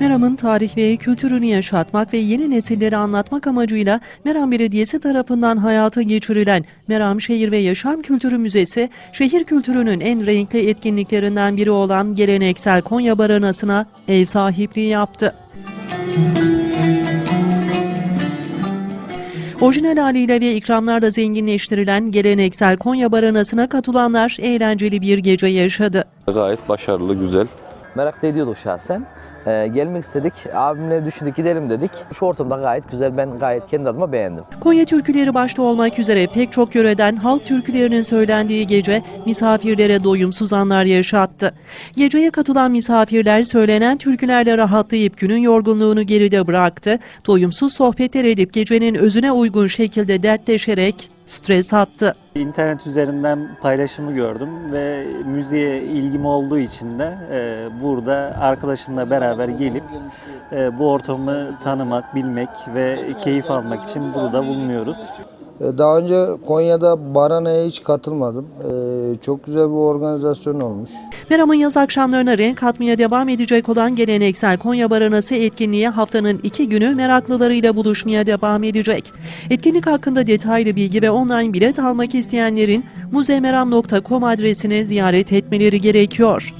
Meram'ın tarih ve kültürünü yaşatmak ve yeni nesilleri anlatmak amacıyla Meram Belediyesi tarafından hayata geçirilen Meram Şehir ve Yaşam Kültürü Müzesi, şehir kültürünün en renkli etkinliklerinden biri olan geleneksel Konya Baranası'na ev sahipliği yaptı. Orijinal haliyle ve ikramlarla zenginleştirilen geleneksel Konya Baranası'na katılanlar eğlenceli bir gece yaşadı. Gayet başarılı, güzel. Merak da ediyorduk şahsen. Ee, gelmek istedik. Abimle düşündük gidelim dedik. Şu ortamda gayet güzel. Ben gayet kendi adıma beğendim. Konya türküleri başta olmak üzere pek çok yöreden halk türkülerinin söylendiği gece misafirlere doyumsuz anlar yaşattı. Geceye katılan misafirler söylenen türkülerle rahatlayıp günün yorgunluğunu geride bıraktı. Doyumsuz sohbetler edip gecenin özüne uygun şekilde dertleşerek stres attı. İnternet üzerinden paylaşımı gördüm ve müziğe ilgim olduğu için de e, burada arkadaşımla beraber gelip e, bu ortamı tanımak, bilmek ve keyif almak için burada bulunuyoruz. E, Daha önce Konya'da Barana'ya hiç katılmadım. E, Çok güzel bir organizasyon olmuş. Meram'ın yaz akşamlarına renk katmaya devam edecek olan geleneksel Konya Baranası etkinliği haftanın iki günü meraklılarıyla buluşmaya devam edecek. Etkinlik hakkında detaylı bilgi ve online bilet almak isteyenlerin muzemeram.com adresini ziyaret etmeleri gerekiyor.